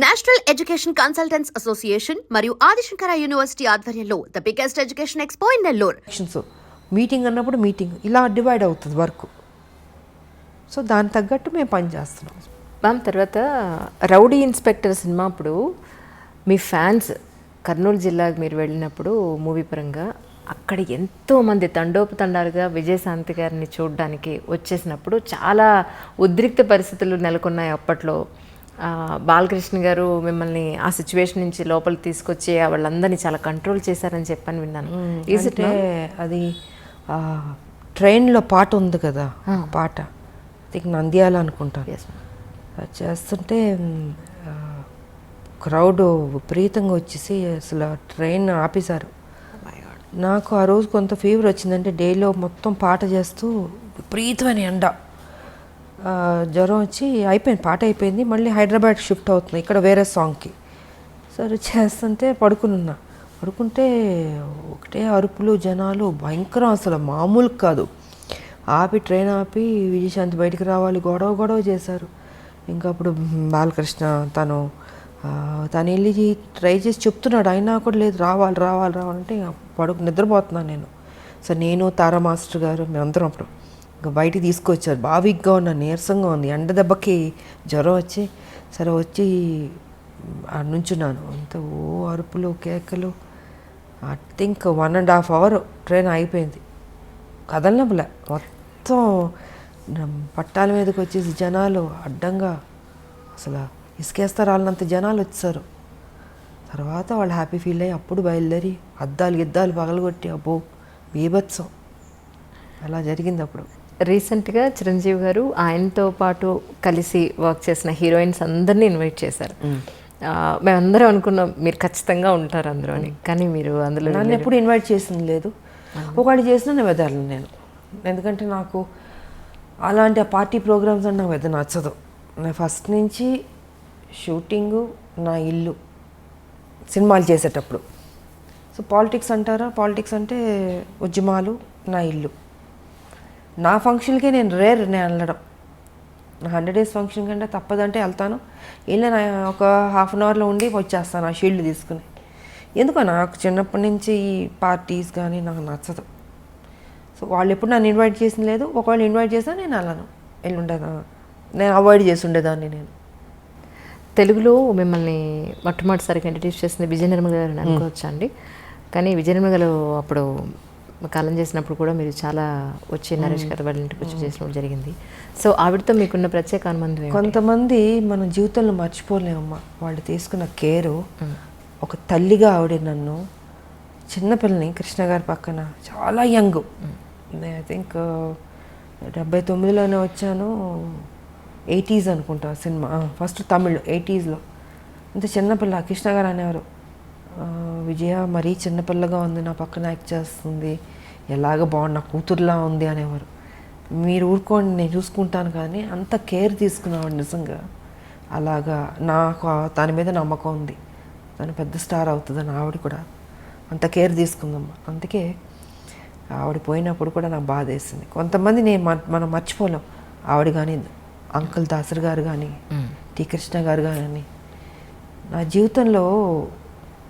National education consultants association మరియు Adishankara university ఆధ్వర్యంలో the biggest education expo in Nellore. Meeting అన్నప్పుడు meeting ఇలా divide అవుతుంది వర్క్ సో దానికి తగ్గట్టు మేము పని చేస్తున్నాం. మ్యామ్ తర్వాత రౌడీ ఇన్స్పెక్టర్ సినిమా అప్పుడు మీ ఫ్యాన్స్ కర్నూలు జిల్లాకు మీరు వెళ్ళినప్పుడు మూవీ పరంగా అక్కడ ఎంతో మంది తండోపతండాలుగా విజయశాంతి గారిని చూడడానికి వచ్చేసినప్పుడు చాలా ఉద్రిక్త పరిస్థితులు నెలకొన్నాయి అప్పట్లో. బాలకృష్ణ గారు మిమ్మల్ని ఆ సిచ్యువేషన్ నుంచి లోపలికి తీసుకొచ్చి వాళ్ళందరినీ చాలా కంట్రోల్ చేశారని చెప్పని విన్నాను. అంటే అది ట్రైన్లో పాట ఉంది కదా పాట. ఇది నంద్యాల అనుకుంటాను. చేస్తుంటే క్రౌడ్ విపరీతంగా వచ్చేసి అసలు ట్రైన్ ఆపేశారు. నాకు ఆ రోజు కొంత ఫీవర్ వచ్చిందంటే డేలో మొత్తం పాట చేస్తూ విపరీతమైన ఎండ. జ్వరం వచ్చి అయిపోయింది పాట అయిపోయింది మళ్ళీ హైదరాబాద్ షిఫ్ట్ అవుతుంది ఇక్కడ వేరే సాంగ్కి. సరే చేస్తుంటే పడుకునున్నా. పడుకుంటే ఒకటే అరుపులు జనాలు భయంకరం అసలు మామూలు కాదు. ఆపి ట్రైన్ ఆపి విజయశాంతి బయటికి రావాలి గొడవ గొడవ చేశారు. ఇంకా అప్పుడు బాలకృష్ణ తను తను వెళ్ళి ట్రై చేసి చెప్తున్నాడు అయినా కూడా లేదు రావాలి రావాలి రావాలంటే పడుకు నిద్రపోతున్నాను నేను. సో నేను తారా మాస్టర్ గారు మేమందరం అప్పుడు. ఇంకా బయటికి తీసుకొచ్చారు. బావిగ్గా ఉన్న నీరసంగా ఉంది. ఎండ దెబ్బకి జ్వరం వచ్చి సరే వచ్చి ఆడ నుంచున్నాను. అంత ఓ అరుపులు కేకలు. I think one and half hour train అయిపోయింది. కదలనప్పులే మొత్తం పట్టాల మీదకి వచ్చేసి జనాలు అడ్డంగా అసలు ఇసుకేస్తారు వాళ్ళంత జనాలు వచ్చారు తర్వాత వాళ్ళు హ్యాపీ ఫీల్ అయ్యి అప్పుడు బయలుదేరి అద్దాలు గిద్దాలు పగలగొట్టి అబ్బో బీభత్సం. అలా జరిగింది అప్పుడు. రీసెంట్గా చిరంజీవి గారు ఆయనతో పాటు కలిసి వర్క్ చేసిన హీరోయిన్స్ అందరినీ ఇన్వైట్ చేశారు. మేమందరం అనుకున్నాం మీరు ఖచ్చితంగా ఉంటారు అందులో అని కానీ మీరు అందులో నన్ను ఎప్పుడు ఇన్వైట్ చేసింది లేదు. ఒకటి చేసినా నేను వెదర్లను నేను. ఎందుకంటే నాకు అలాంటి ఆ పార్టీ ప్రోగ్రామ్స్ అంటే నాకు పెద్ద నచ్చదు. నేను ఫస్ట్ నుంచి షూటింగు నా ఇల్లు సినిమాలు చేసేటప్పుడు. సో పాలిటిక్స్ అంటారా? పాలిటిక్స్ అంటే ఉద్యమాలు నా ఇల్లు. నా ఫంక్షన్కే నేను రేర్ నేను వెళ్ళడం. నా హండ్రెడ్ డేస్ ఫంక్షన్ కంటే తప్పదంటే వెళ్తాను. వెళ్ళి నా ఒక హాఫ్ అన్ అవర్లో ఉండి వచ్చేస్తాను ఆ షీల్డ్ తీసుకుని. ఎందుకో నాకు చిన్నప్పటి నుంచి ఈ పార్టీస్ కానీ నాకు నచ్చదు. సో వాళ్ళు ఎప్పుడు నన్ను ఇన్వైట్ చేసింది లేదు. ఒకవేళ ఇన్వైట్ చేసినా నేను వెళ్ళను. వెళ్ళి ఉండేదా నేను అవాయిడ్ చేసి ఉండేదాన్ని నేను. తెలుగులో మిమ్మల్ని మొట్టమొదటిసారిగా ఇంట్రడ్యూస్ చేసింది విజయ నిర్మల గారు అని అనుకోవచ్చా అండి కానీ విజయ నిర్మల గారు అప్పుడు కాలం చేసినప్పుడు కూడా మీరు చాలా వచ్చి నరేష్ గారు వాళ్ళ ఇంటికి వచ్చి చేసినప్పుడు జరిగింది. సో ఆవిడతో మీకున్న ప్రత్యేక అనుబంధం ఏమిటి? కొంతమంది మన జీవితంలో మర్చిపోలేమమ్మా. వాళ్ళు తీసుకున్న కేరు ఒక తల్లిగా ఆవిడ నన్ను చిన్నపిల్లని కృష్ణ గారి పక్కన చాలా యంగ్. ఐ థింక్ డెబ్బై తొమ్మిదిలోనే వచ్చాను. ఎయిటీస్ అనుకుంటా సినిమా. ఫస్ట్ తమిళ్ ఎయిటీస్లో. అంత చిన్నపిల్ల కృష్ణ గారు అనేవారు. విజయ మరీ చిన్నపిల్లగా ఉంది నా పక్కన యాక్ట్ చేస్తుంది ఎలాగ బాగుంది నా కూతురులా ఉంది అనేవారు. మీరు ఊరుకోండి నేను చూసుకుంటాను కానీ అంత కేర్ తీసుకున్నాడు నిజంగా. అలాగా నాకు దాని మీద నమ్మకం ఉంది. తను పెద్ద స్టార్ అవుతుందని ఆవిడ కూడా. అంత కేర్ తీసుకుందమ్మా. అందుకే ఆవిడ పోయినప్పుడు కూడా నాకు బాధ వేసింది. కొంతమంది నేను మన- మనం మర్చిపోలేం. ఆవిడ కానీ అంకుల్ దాసర్ గారు కానీ టి కృష్ణ గారు కానీ నా జీవితంలో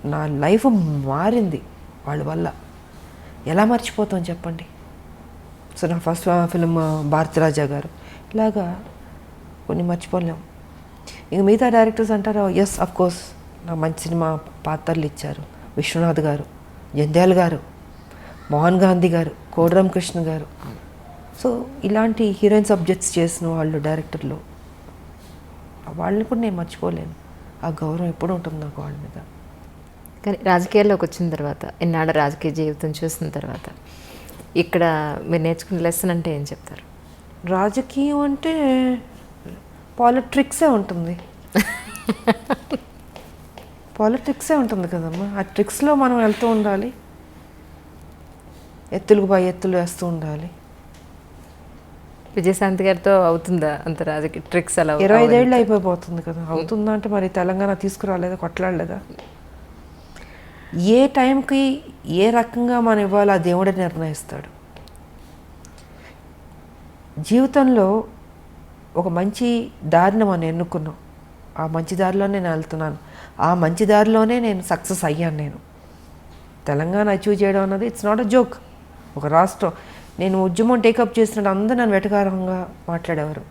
నా లైఫ్ మారింది వాళ్ళ వల్ల. ఎలా మర్చిపోతాం చెప్పండి? సో నా ఫస్ట్ ఫిల్మ్ భారతిరాజా గారు. ఇలాగా కొన్ని మర్చిపోలేం. ఇంక మిగతా డైరెక్టర్స్ అంటారు ఎస్ అఫ్ కోర్స్ నా మంచి సినిమా పాత్రలు ఇచ్చారు. విశ్వనాథ్ గారు జంధ్యాల్ గారు మోహన్ గాంధీ గారు కోడరామకృష్ణ గారు. సో ఇలాంటి హీరోయిన్ సబ్జెక్ట్స్ చేసిన వాళ్ళు డైరెక్టర్లు. వాళ్ళని కూడా నేను మర్చిపోలేను. ఆ గౌరవం ఎప్పుడు ఉంటుంది నాకు వాళ్ళ మీద? కానీ రాజకీయాల్లోకి వచ్చిన తర్వాత ఇన్నాళ్ళ రాజకీయ జీవితం చూసిన తర్వాత ఇక్కడ మీరు నేర్చుకున్న లెసన్ అంటే ఏం చెప్తారు? రాజకీయం అంటే పాలిట్రిక్సే ఉంటుంది. పాలిటిక్సే ఉంటుంది కదమ్మా. ఆ ట్రిక్స్లో మనం వెళ్తూ ఉండాలి. ఎత్తులకు పై ఎత్తులు వేస్తూ ఉండాలి. విజయశాంతి గారితో అవుతుందా అంత రాజకీయ ట్రిక్స్ అలా ఇరవై ఐదేళ్ళు అయిపోతుంది కదా. అవుతుందా అంటే మరి తెలంగాణ తీసుకురాలేదా కొట్లాడలేదా? ఏ టైంకి ఏ రకంగా మనం ఇవ్వాలో ఆ దేవుడే నిర్ణయిస్తాడు. జీవితంలో ఒక మంచి దారిని మనం ఎన్నుకున్నాం. ఆ మంచి దారిలోనే నేను వెళ్తున్నాను. ఆ మంచి దారిలోనే నేను సక్సెస్ అయ్యాను నేను. తెలంగాణ అచీవ్ చేయడం అన్నది ఇట్స్ నాట్ అ జోక్. ఒక రాష్ట్రం. నేను ఉద్యమం టేకప్ చేసినట్టు అందరూ నన్ను వెటకారంగా మాట్లాడేవారు.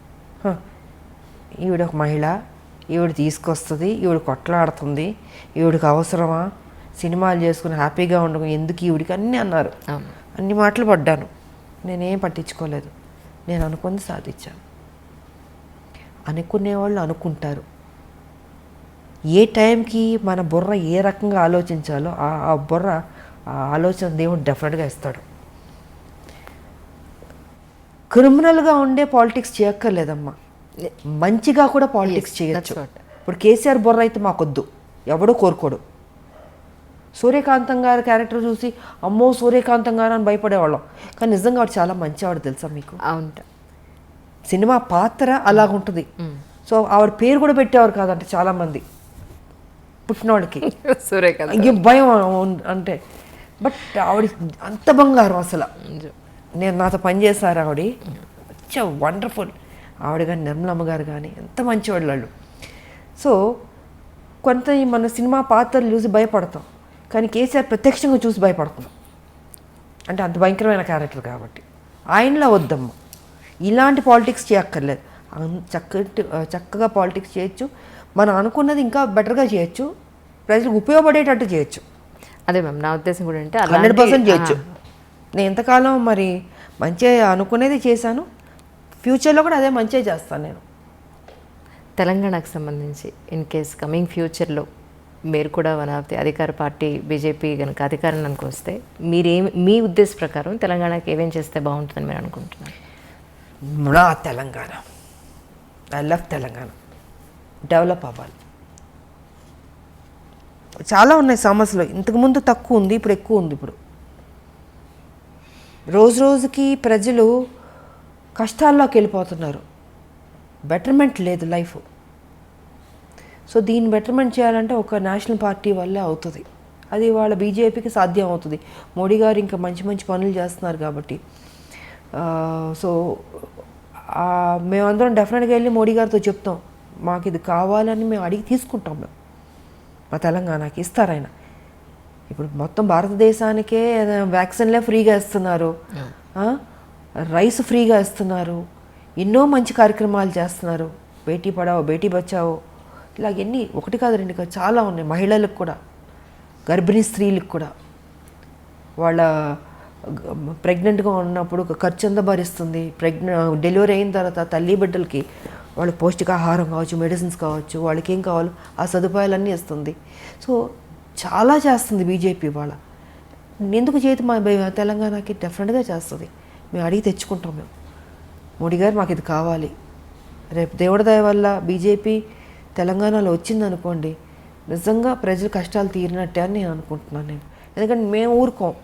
ఈవిడ ఒక మహిళ ఈవిడ తీసుకొస్తుంది ఈవిడ కొట్లాడుతుంది ఈవిడికి అవసరమా? సినిమాలు చేసుకుని హ్యాపీగా ఉండకు ఎందుకు ఈవిడికి అన్నీ అన్నారు. అన్ని మాటలు పడ్డాను. నేనేం పట్టించుకోలేదు. నేను అనుకుంది సాధించాను. అనుకునేవాళ్ళు అనుకుంటారు. ఏ టైంకి మన బుర్ర ఏ రకంగా ఆలోచించాలో ఆ బుర్ర ఆ ఆలోచన దేవుడు డెఫినెట్గా ఇస్తాడు. క్రిమినల్గా ఉండే పాలిటిక్స్ చేయక్కర్లేదమ్మా. మంచిగా కూడా పాలిటిక్స్ చేయొచ్చు. ఇప్పుడు కేసీఆర్ బుర్ర అయితే మాకొద్దు. ఎవడో కోరుకోడు. సూర్యకాంతం గారి క్యారెక్టర్ చూసి అమ్మో సూర్యకాంతం గారు అని భయపడేవాళ్ళం. కానీ నిజంగా ఆవిడ చాలా మంచివాడు తెలుసా మీకు? అవును సినిమా పాత్ర అలాగుంటుంది. సో ఆవిడ పేరు కూడా పెట్టేవారు కాదంటే చాలా మంది పుట్టినవాడికి సూర్యకాంత్ ఇంకేం భయం అంటే. బట్ ఆవిడ అంత బంగారం అసలు. నేను నాతో పనిచేశారు ఆవిడ. వచ్చా వండర్ఫుల్. ఆవిడ కానీ నిర్మలమ్మ గారు కానీ ఎంత మంచివాళ్ళు వాళ్ళు. సో కొంత మన సినిమా పాత్రలు చూసి భయపడతాం. కానీ కేసీఆర్ ప్రత్యక్షంగా చూసి భయపడుతున్నాం. అంటే అంత భయంకరమైన క్యారెక్టర్ కాబట్టి. ఆయనలా వద్దమ్మ. ఇలాంటి పాలిటిక్స్ చేయక్కర్లేదు. చక్కటి చక్కగా పాలిటిక్స్ చేయొచ్చు. మనం అనుకున్నది ఇంకా బెటర్గా చేయొచ్చు. ప్రజలకు ఉపయోగపడేటట్టు చేయొచ్చు. అదే మ్యామ్ నా ఉద్దేశం కూడా అంటే హండ్రెడ్ పర్సెంట్ చేయొచ్చు. నేను ఎంతకాలం మరి మంచిగా అనుకునేది చేశాను. ఫ్యూచర్లో కూడా అదే మంచిగా చేస్తాను నేను. తెలంగాణకు సంబంధించి ఇన్ కేస్ కమింగ్ ఫ్యూచర్లో మీరు కూడా వన్ ఆఫ్ ది అధికార పార్టీ బీజేపీ కనుక అధికారంలోకి వస్తే మీరేమి మీ ఉద్దేశ ప్రకారం తెలంగాణకి ఏమేం చేస్తే బాగుంటుందని మీరు అనుకుంటున్నారు? నా Telangana. I love Telangana. Develop అవ్వాలి. చాలా ఉన్నాయి సమస్యలు. ఇంతకుముందు తక్కువ ఉంది ఇప్పుడు ఎక్కువ ఉంది ఇప్పుడు. రోజు రోజుకి ప్రజలు కష్టాల్లోకి వెళ్ళిపోతున్నారు. బెటర్మెంట్ లేదు లైఫ్. సో దీన్ని బెటర్మెంట్ చేయాలంటే ఒక నేషనల్ పార్టీ వల్లే అవుతుంది. అది వాళ్ళ బీజేపీకి సాధ్యం అవుతుంది. మోడీ గారు ఇంకా మంచి మంచి పనులు చేస్తున్నారు కాబట్టి. సో మేమందరం డెఫినెట్గా వెళ్ళి మోడీ గారితో చెప్తాం. మాకు ఇది కావాలని మేము అడిగి తీసుకుంటాం మేము. మా తెలంగాణకి ఇస్తారు ఆయన. ఇప్పుడు మొత్తం భారతదేశానికే వ్యాక్సిన్లే ఫ్రీగా ఇస్తున్నారు? రైస్ ఫ్రీగా ఇస్తున్నారు. ఎన్నో మంచి కార్యక్రమాలు చేస్తున్నారు. బేటీ పడావో బేటీ బచావో. ఇలాగ ఎన్ని ఒకటి కాదు రెండు కాదు చాలా ఉన్నాయి. మహిళలకు కూడా గర్భిణీ స్త్రీలకు కూడా. వాళ్ళ ప్రెగ్నెంట్గా ఉన్నప్పుడు ఖర్చు ఎంత భరిస్తుంది? ప్రెగ్నె డెలివరీ అయిన తర్వాత తల్లి బిడ్డలకి వాళ్ళకి పౌష్టికాహారం కావచ్చు మెడిసిన్స్ కావచ్చు వాళ్ళకి ఏం కావాలో ఆ సదుపాయాలన్నీ ఇస్తుంది. సో చాలా చేస్తుంది బీజేపీ వాళ్ళ. ఎందుకు చేతి మా తెలంగాణకి డెఫినెట్గా చేస్తుంది. మేము అడిగి తెచ్చుకుంటాం మేము. మోడీ గారు మాకు ఇది కావాలి. రేపు దేవుడి దయ వల్ల బీజేపీ తెలంగాణలో వచ్చిందనుకోండి నిజంగా ప్రజలు కష్టాలు తీరినట్టే అని నేను అనుకుంటున్నాను నేను. ఎందుకంటే మేము ఊరుకోం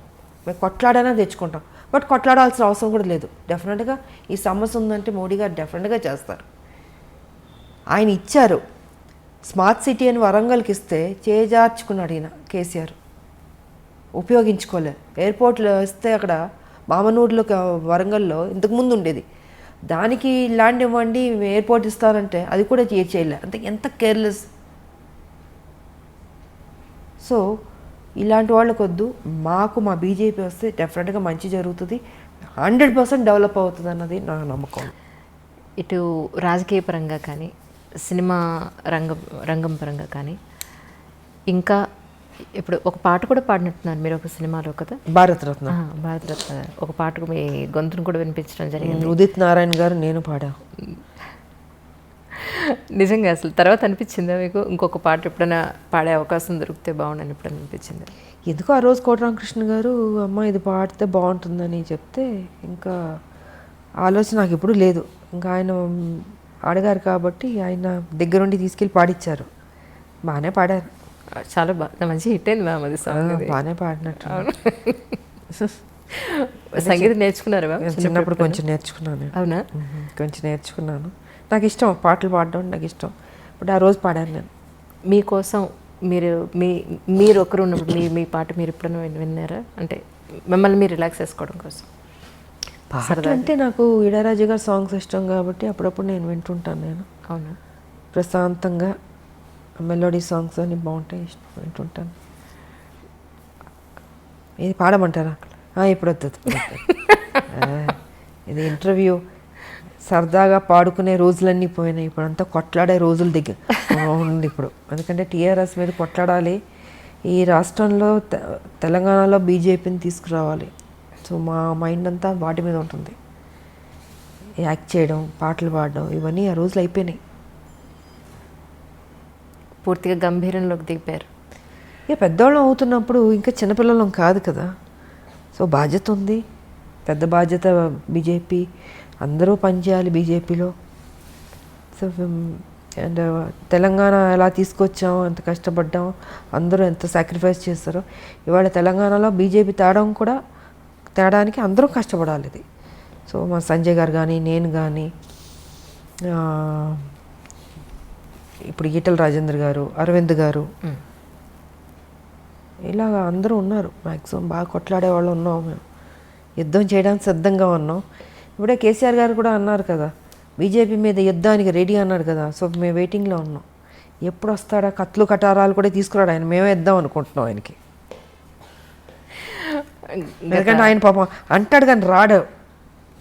మేము కొట్లాడైనా తెచ్చుకుంటాం. బట్ కొట్లాడాల్సిన అవసరం కూడా లేదు. డెఫినెట్గా ఈ సమస్య ఉందంటే మోడీ గారు డెఫినెట్గా చేస్తారు. ఆయన ఇచ్చారు. స్మార్ట్ సిటీ అని వరంగల్కి ఇస్తే చేజార్చుకున్నాడు ఈయన కేసీఆర్. ఉపయోగించుకోలేదు ఎయిర్పోర్ట్లో ఇస్తే అక్కడ మామనూరులో వరంగల్లో ఇంతకుముందు ఉండేది. దానికి ల్యాండ్ ఇవ్వండి ఎయిర్పోర్ట్ ఇస్తారంటే అది కూడా చేయలే. అంటే ఎంత కేర్లెస్. సో ఇలాంటి వాళ్ళకి వద్దు మాకు మా బీజేపీ వస్తే డెఫినెట్గా మంచి జరుగుతుంది. హండ్రెడ్ పర్సెంట్ డెవలప్ అవుతుంది అన్నది నా నమ్మకం. ఇటు రాజకీయ పరంగా కానీ సినిమా రంగం రంగం పరంగా కానీ ఇంకా ఇప్పుడు ఒక పాట కూడా పాడినట్టున్నారు మీరు ఒక సినిమాలో కదా? భారతరత్న. భారతరత్న. ఒక పాటకు మీ గొంతును కూడా వినిపించడం జరిగింది. ఉదిత్ నారాయణ గారు నేను పాడా. నిజంగా అసలు తర్వాత అనిపించిందా మీకు? ఇంకొక పాట ఎప్పుడైనా పాడే అవకాశం దొరికితే బాగుండని ఎప్పుడైనా అనిపించింది? ఎందుకు ఆ రోజు కోటరామకృష్ణ గారు అమ్మ ఇది పాడితే బాగుంటుందని చెప్తే ఇంకా ఆలోచన నాకు ఎప్పుడు లేదు. ఇంకా ఆయన అడిగారు కాబట్టి ఆయన దగ్గరుండి తీసుకెళ్ళి పాడిచ్చారు. బాగానే పాడారు. చాలా బాగా మంచి హిట్ అయింది మ్యామ్ అది సాంగ్. బాగానే పాడినట్టు సంగీతం నేర్చుకున్నారా మ్యామ్? నేను చిన్నప్పుడు కొంచెం నేర్చుకున్నాను నేను. అవునా. కొంచెం నేర్చుకున్నాను. నాకు ఇష్టం పాటలు పాడడం నాకు ఇష్టం. ఇప్పుడు ఆ రోజు పాడాను నేను. మీకోసం మీరు మీ మీరు ఒకరు ఉన్నప్పుడు మీ మీ పాట మీరు ఎప్పుడైనా విన్- విన్నారా? అంటే మిమ్మల్ని మీరు రిలాక్స్ చేసుకోవడం కోసం. పాట అంటే నాకు ఇళయరాజు గారి సాంగ్స్ ఇష్టం కాబట్టి అప్పుడప్పుడు నేను వింటుంటాను నేను. అవునా? ప్రశాంతంగా మెలోడీ సాంగ్స్ అన్ని బాగుంటాయి ఇష్టం వింటుంటాను ఇది పాడమంటారా? ఇప్పుడు వద్దు ఇది ఇంటర్వ్యూ. సరదాగా పాడుకునే రోజులన్నీ పోయినాయి. ఇప్పుడు అంతా కొట్లాడే రోజులు దగ్గర ఉంది ఇప్పుడు. ఎందుకంటే టీఆర్ఎస్ మీద కొట్లాడాలి. ఈ రాష్ట్రంలో తె- తెలంగాణలో బీజేపీని తీసుకురావాలి. సో మా మైండ్ అంతా వాటి మీద ఉంటుంది. యాక్ట్ చేయడం పాటలు పాడడం ఇవన్నీ ఆ రోజులు అయిపోయినాయి. పూర్తిగా గంభీరంలోకి దిగిపోయారు. ఇక పెద్దవాళ్ళం అవుతున్నప్పుడు ఇంకా చిన్నపిల్లలం కాదు కదా. సో బాధ్యత ఉంది. పెద్ద బాధ్యత బీజేపీ. అందరూ పనిచేయాలి బీజేపీలో. సో అండ్ తెలంగాణ ఎలా తీసుకొచ్చాం ఎంత కష్టపడ్డాం అందరూ ఎంత సాక్రిఫైస్ చేస్తారో ఇవాళ తెలంగాణలో బీజేపీ తేడం కూడా తేడానికి అందరూ కష్టపడాలి ఇది. సో మా సంజయ్ గారు కానీ నేను కానీ ఇప్పుడు ఈటల రాజేంద్ర గారు అరవింద్ గారు. ఇలాగ అందరూ ఉన్నారు. మ్యాక్సిమం బాగా కొట్లాడే వాళ్ళు ఉన్నాం మేము. యుద్ధం చేయడానికి సిద్ధంగా ఉన్నాం. ఇప్పుడే కేసీఆర్ గారు కూడా అన్నారు కదా బీజేపీ మీద యుద్ధానికి రెడీ అన్నాడు కదా సో మేము వెయిటింగ్లో ఉన్నాం. ఎప్పుడు వస్తాడా? కత్తులు కటారాలు కూడా తీసుకురాడు ఆయన. మేమే ఇద్దాం అనుకుంటున్నాం ఆయనకి. ఎందుకంటే ఆయన పాపం అంటాడు కానీ రాడు.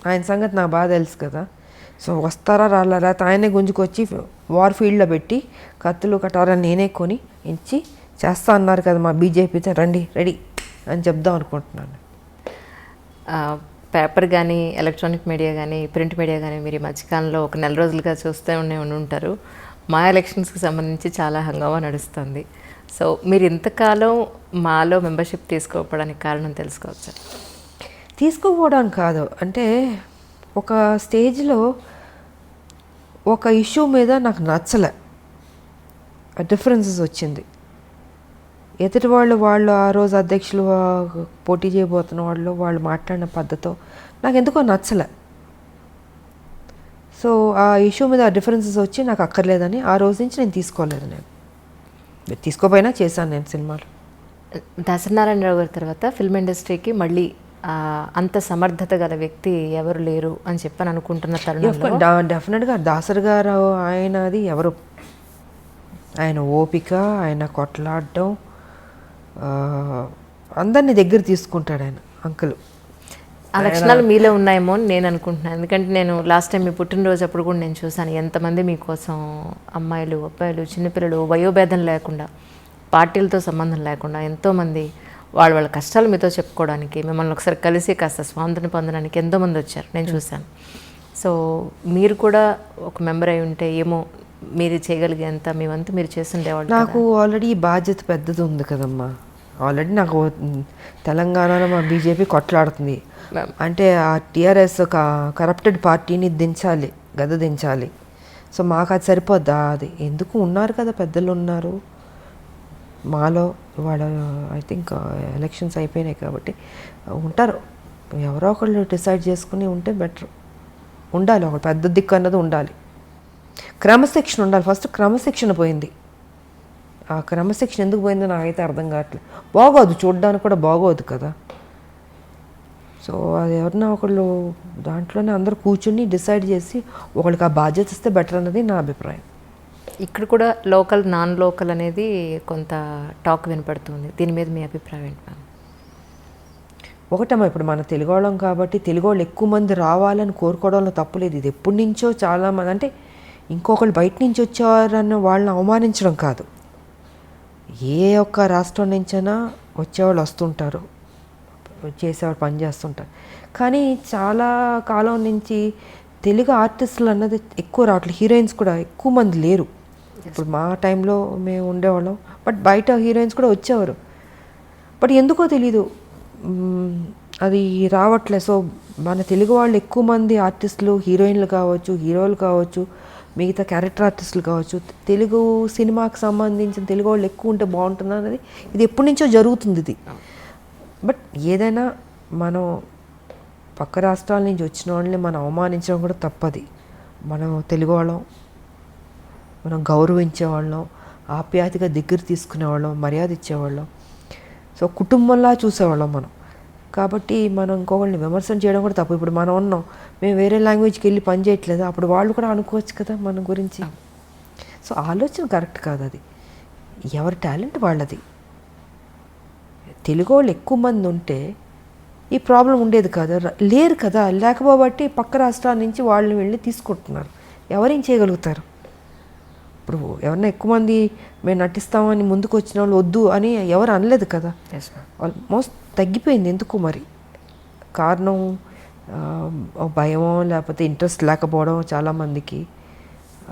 ఆయన సంగతి నాకు బాగా తెలుసు కదా. సో వస్తారా రాలా లేకపోతే ఆయనే గుంజుకొచ్చి వార్ ఫీల్డ్లో పెట్టి కత్తులు కటారాలు నేనే కొని ఇచ్చి చేస్తా అన్నారు కదా మా బీజేపీతో రండి రెడీ అని చెప్దాం అనుకుంటున్నాను. పేపర్ కానీ ఎలక్ట్రానిక్ మీడియా కానీ ప్రింట్ మీడియా కానీ మీరు ఈ మధ్యకాలంలో ఒక నెల రోజులుగా చూస్తూ ఉండే ఉండి ఉంటారు. మా ఎలక్షన్స్కి సంబంధించి చాలా హంగామా నడుస్తుంది. సో మీరు ఇంతకాలం మాలో మెంబర్షిప్ తీసుకోకపోవడానికి కారణం తెలుసుకోవచ్చు? తీసుకోపోవడం కాదు. అంటే ఒక స్టేజ్లో ఒక ఇష్యూ మీద నాకు నచ్చలే. డిఫరెన్సెస్ వచ్చింది. ఎదుటి వాళ్ళు వాళ్ళు ఆ రోజు అధ్యక్షులు పోటీ చేయబోతున్న వాళ్ళు వాళ్ళు మాట్లాడిన పద్ధతో నాకు ఎందుకో నచ్చలే. సో ఆ ఇష్యూ మీద డిఫరెన్సెస్ వచ్చి నాకు అక్కర్లేదని ఆ రోజు నుంచి నేను తీసుకోలేదు నేను. తీసుకోపోయినా చేశాను నేను సినిమాలు. దాసనారాయణరావు గారి తర్వాత ఫిల్మ్ ఇండస్ట్రీకి మళ్ళీ అంత సమర్థత గల వ్యక్తి ఎవరు లేరు అని చెప్పని అనుకుంటున్న తరుణంలో డెఫినెట్గా దాసరి గారు ఆయనది ఎవరు? ఆయన ఓపిక ఆయన కొట్లాడడం అందరినీ దగ్గర తీసుకుంటాడు ఆయన అంకుల్. ఆ లక్షణాలు మీలో ఉన్నాయేమో అని నేను అనుకుంటున్నాను. ఎందుకంటే నేను లాస్ట్ టైం మీ పుట్టినరోజు అప్పుడు కూడా నేను చూశాను ఎంతమంది మీకోసం అమ్మాయిలు అబ్బాయిలు చిన్నపిల్లలు వయోభేదం లేకుండా పార్టీలతో సంబంధం లేకుండా ఎంతోమంది వాళ్ళ వాళ్ళ కష్టాలు మీతో చెప్పుకోవడానికి మిమ్మల్ని ఒకసారి కలిసి కాస్త స్వాతంత్రం పొందడానికి ఎంతోమంది వచ్చారు. నేను చూశాను. సో మీరు కూడా ఒక మెంబర్ అయి ఉంటే ఏమో మీరు చేయగలిగేంత మీ వంతు మీరు చేస్తుండేవాళ్ళు నాకు ఆల్రెడీ బాధ్యత పెద్దది ఉంది కదమ్మా. ఆల్రెడీ నాకు తెలంగాణలో మా బీజేపీ కొట్లాడుతుంది. అంటే ఆ టీఆర్ఎస్ ఒక కరప్టెడ్ పార్టీని దించాలి గద దించాలి. సో మాకు అది సరిపోద్దా? అది ఎందుకు ఉన్నారు కదా పెద్దలు ఉన్నారు. మాలో ఇవాళ ఐ థింక్ ఎలక్షన్స్ అయిపోయినాయి కాబట్టి uh, ఉంటారు. ఎవరో ఒకళ్ళు డిసైడ్ చేసుకుని ఉంటే బెటర్ ఉండాలి ఒక పెద్ద దిక్కు అన్నది ఉండాలి. క్రమశిక్షణ ఉండాలి. ఫస్ట్ క్రమశిక్షణ పోయింది. ఆ క్రమశిక్షణ ఎందుకు పోయిందో నాకైతే అర్థం కావట్లేదు బాగోదు చూడడానికి కూడా బాగోదు కదా. సో అది ఎవరన్నా ఒకళ్ళు దాంట్లోనే అందరూ కూర్చుని డిసైడ్ చేసి ఒకళ్ళకి ఆ బాధ్యత ఇస్తే బెటర్ అన్నది నా అభిప్రాయం. ఇక్కడ కూడా లోకల్ నాన్ లోకల్ అనేది కొంత టాక్ వినపడుతుంది. దీని మీద మీ అభిప్రాయం ఏంటి మ్యామ్ ఒకటమ్మా ఇప్పుడు మన తెలుగు వాళ్ళం కాబట్టి తెలుగు వాళ్ళు ఎక్కువ మంది రావాలని కోరుకోవడంలో తప్పులేదు ఇది ఎప్పటి నుంచో చాలా మంది అంటే ఇంకొకళ్ళు బయట నుంచి వచ్చేవారన్న వాళ్ళని అవమానించడం కాదు. ఏ ఒక్క రాష్ట్రం నుంచైనా వచ్చేవాళ్ళు వస్తుంటారు చేసేవాళ్ళు పని చేస్తుంటారు. కానీ చాలా కాలం నుంచి తెలుగు ఆర్టిస్టులు అన్నది ఎక్కువ రావట్లేదు. హీరోయిన్స్ కూడా ఎక్కువ మంది లేరు. ఇప్పుడు మా టైంలో మేము ఉండేవాళ్ళం. బట్ బయట హీరోయిన్స్ కూడా వచ్చేవారు. బట్ ఎందుకో తెలీదు. అది రావట్లే. సో మన తెలుగు వాళ్ళు ఎక్కువ మంది ఆర్టిస్టులు హీరోయిన్లు కావచ్చు హీరోలు కావచ్చు మిగతా క్యారెక్టర్ ఆర్టిస్టులు కావచ్చు తెలుగు సినిమాకి సంబంధించిన తెలుగు వాళ్ళు ఎక్కువ ఉంటే బాగుంటుంది అనేది ఇది ఎప్పటి నుంచో జరుగుతుంది ఇది. బట్ ఏదైనా మనం పక్క రాష్ట్రాల నుంచి వచ్చిన వాళ్ళని మనం అవమానించడం కూడా తప్పది. మనం తెలుగు వాళ్ళం మనం గౌరవించేవాళ్ళం ఆప్యాయతగా దగ్గర తీసుకునేవాళ్ళం మర్యాద ఇచ్చేవాళ్ళం. సో కుటుంబంలా చూసేవాళ్ళం మనం. కాబట్టి మనం ఇంకొకరిని విమర్శన చేయడం కూడా తప్పు. ఇప్పుడు మనం ఉన్నాం మేము వేరే లాంగ్వేజ్కి వెళ్ళి పని చేయట్లేదు అప్పుడు వాళ్ళు కూడా అనుకోవచ్చు కదా మన గురించి. సో ఆలోచన కరెక్ట్ కాదు అది. ఎవరి టాలెంట్ వాళ్ళది. తెలుగు వాళ్ళు ఎక్కువ మంది ఉంటే ఈ ప్రాబ్లం ఉండేది కదా. లేరు కదా. లేకపోబట్టి పక్క రాష్ట్రాల నుంచి వాళ్ళని వెళ్ళి తీసుకుంటున్నారు. ఎవరేం చేయగలుగుతారు? ఇప్పుడు ఎవరన్నా ఎక్కువ మంది మేము నటిస్తామని ముందుకు వచ్చిన వాళ్ళు వద్దు అని ఎవరు అనలేదు కదా. ఆల్మోస్ట్ తగ్గిపోయింది ఎందుకు మరి? కారణం భయమో లేకపోతే ఇంట్రెస్ట్ లేకపోవడం చాలామందికి